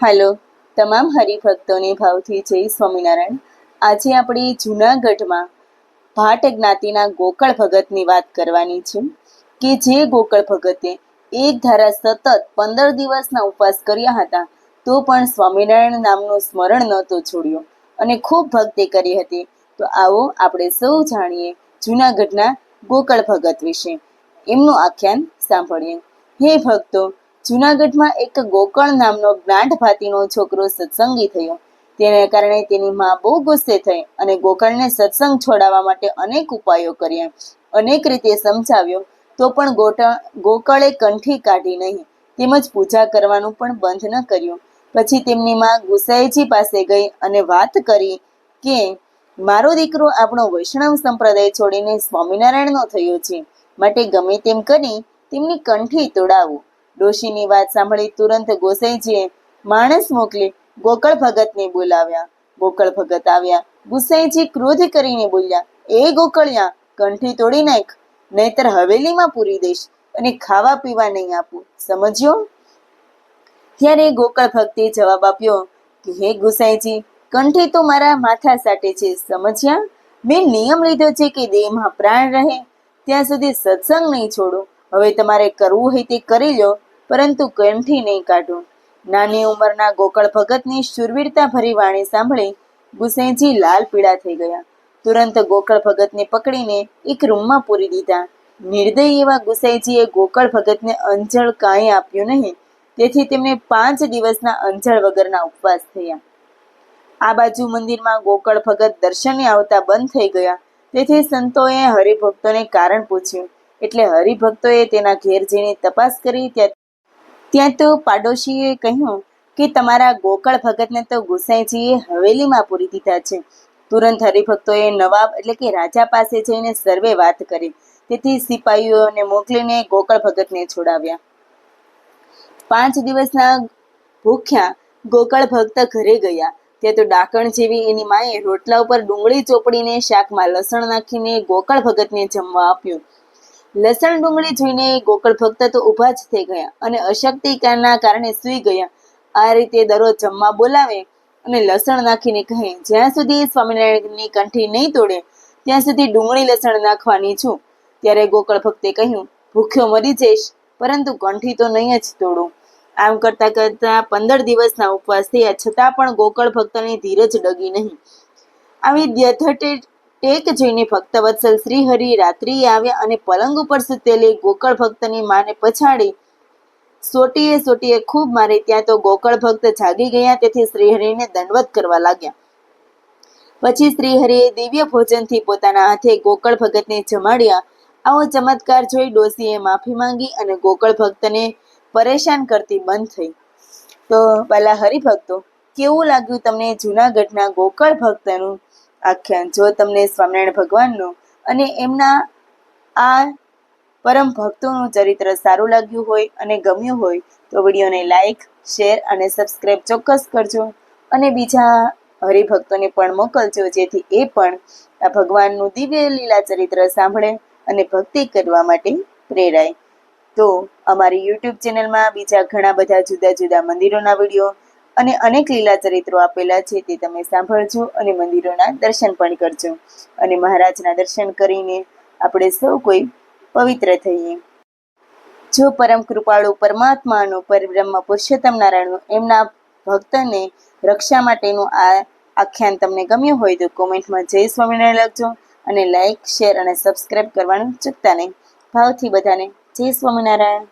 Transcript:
હાલો, તમામ હરિભક્તોને ભાવથી જય સ્વામિનારાયણ. આજે આપણે જૂનાગઢમાં ભાટ જ્ઞાતિના ગોકળ ભગતની વાત કરવાની છે કે જે ગોકળ ભગતે એક ધારા સતત પંદર દિવસના ઉપવાસ કર્યા હતા, તો પણ સ્વામિનારાયણ નામનું સ્મરણ નહોતું છોડ્યું અને ખૂબ ભક્તિ કરી હતી. તો આવો આપણે સૌ જાણીએ જૂનાગઢના ગોકળ ભગત વિશે. એમનું આખ્યાન સાંભળીએ. હે ભક્તો જૂનાગઢમાં એક ગોકળ નામનો જ્ઞાઢ ભાતીનો છોકરો સત્સંગી થયો. તેને કારણે તેની માં બહુ ગુસ્સે થઈ અને ગોકળને સત્સંગ છોડાવવા માટે અનેક ઉપાયો કર્યા. અનેક રીતે સમજાવ્યો, તો પણ ગોકળે કંઠી કાઢી નહીં, તેમજ પૂજા કરવાનું પણ બંધ ન કર્યું. પછી તેમની માં ગુસાઈજી પાસે ગઈ અને વાત કરી કે, મારો દીકરો આપણો વૈષ્ણવ સંપ્રદાય છોડીને સ્વામિનારાયણનો થયો છે. માટે ગમે તેમ કરી તેમની કંઠી તોડાવો. ડોશીની વાત સાંભળી તુરંત ગોસાઈજીએ માણસ મોકલી ગોકળ ભગતને બોલાવ્યા. ગોકળ ભગત આવ્યા. ગુસાઈજી ક્રોધ કરીને બોલ્યા, એ ગોકળિયા, કંઠી તોડી નાખ, નહીતર હવેલીમાં પૂરી દઈશ અને ખાવા પીવા નહીં આપું. સમજ્યો? ત્યારે ગોકળ ભક્તે જવાબ આપ્યો, કે હે ગુસાઈજી કંઠી તો મારા માથા સાટે છે, સમજ્યા? મેં નિયમ લીધો છે કે દેહમાં પ્રાણ રહે, ત્યાં સુધી સત્સંગ નહીં છોડો. હવે તમારે કરવું હોય તે કરી લો પરંતુ કેમથી નહીં કાઢું? નાની ઉંમરના ગોકળ ભગતની શૂરવીરતા ભરી વાણી સાંભળી ગુસેજી લાલ પીળા થઈ ગયા. તુરંત ગોકળ ભગતને પકડીને એક રૂમમાં પૂરી દીધા. નિર્દય એવા ગુસાઈજીએ ગોકળ ભગતને અંજળ કાંઈ આપ્યું નહીં. તેથી તેમને પાંચ દિવસના અંજળ વગરના ઉપવાસ થયા. આ બાજુ મંદિરમાં ગોકળ ભગત દર્શને આવતા બંધ થઈ ગયા. તેથી સંતોએ હરિભક્તોને કારણ પૂછ્યું. એટલે હરિભક્તોએ તેના ઘેર જઈને તપાસ કરી, ત્યાં ત્યાં તો પાડોશીએ કહ્યું કે તમારા ગોકળ ભગતને તો ગુસાઈજીએ હવેલીમાં પૂરી દીધા છે. તુરંત હરિભક્તોએ નવાબ એટલે કે રાજા પાસે જઈને સર્વે વાત કરી. તેથી સિપાહીઓને મોકલીને ગોકળ ભગતને છોડાવ્યા. પાંચ દિવસના ભૂખ્યા ગોકળ ભક્ત ઘરે ગયા. ત્યાં તો ડાકણ જેવી એની માએ રોટલા ઉપર ડુંગળી ચોપડીને શાકમાં લસણ નાખીને ગોકળ ભગતને જમવા આપ્યું. લસણ ડુંગળી જોઈને ગોકળ ભક્ત તો ઊભા જ થઈ ગયા અને અશક્તિકાના કારણે સૂઈ ગયા. આ રીતે દરરોજ જમવા બોલાવે અને લસણ નાખીને કહે, જ્યાં સુધી સ્વામિનારાયણની કંઠી નહીં તોડે, ત્યાં સુધી ડુંગળી લસણ નાખવાની છું. ત્યારે ગોકળ ભક્તે કહ્યું, ભૂખ્યો મરી જઈશ, પરંતુ કંઠી તો નહીં જ તોડું. આમ કરતા કરતા પંદર દિવસના ઉપવાસ થયા, છતાં પણ ગોકળ ભક્તની ધીરજ ડગી નહીં. આવી દ્યથટે ટેક જોઈને ભક્તવત્સલ શ્રીહરિ રાત્રિએ આવ્યા અને પલંગ ઉપર સૂતેલી ગોકળ ભક્તની માને પછાડી, સોટીએ સોટીએ, ખૂબ મારી ત્યાં તો ગોકળ ભક્ત જાગી ગયા, તેથી શ્રીહરિને દંડવત કરવા લાગ્યા. પછી શ્રીહરિએ દિવ્ય ભોજનથી પોતાના હાથે ગોકળ ભગતને જમાડ્યા. આવો ચમત્કાર જોઈ ડોસીએ માફી માંગી અને ગોકળ ભક્તને પરેશાન કરતી બંધ થઈ. તો પહેલા હરિભક્તો, કેવું લાગ્યું તમને જૂનાગઢના ગોકળ ભક્તનું આખ્યાન. જો તમને સ્વામિનારાયણ ભગવાનનું અને એમના આ પરમ ભક્તોનું ચરિત્ર સારું લાગ્યું હોય અને ગમ્યું હોય, તો વિડીયોને લાઈક, શેર અને સબસ્ક્રાઈબ ચોક્કસ કરજો. અને બીજા હરિભક્તોને પણ મોકલજો, જેથી એ પણ આ ભગવાનનું દિવ્ય લીલા ચરિત્ર સાંભળે અને ભક્તિ કરવા માટે પ્રેરાય. તો અમારી યુટ્યુબ ચેનલમાં બીજા ઘણા બધા જુદા જુદા મંદિરોના વીડિયો અને અનેક લીલા ચરિત્રો આપેલા છે તે તમે સાંભળજો અને મંદિરોના દર્શન પણ કરજો. અને મહારાજના દર્શન કરીને આપણે સૌ કોઈ પવિત્ર થઈએ. જો પરમ કૃપાળુ પરમાત્માનો પરબ્રહ્મ પુરુષોત્તમ નારાયણનું એમના ભક્તને રક્ષા માટેનું આ આખ્યાન તમને ગમ્યું હોય તો કોમેન્ટમાં જય સ્વામિનારાયણ લખજો અને લાઇક શેર અને સબસ્ક્રાઇબ કરવાનું ચૂકતા નહીં. ભાવથી બધાને જય સ્વામિનારાયણ.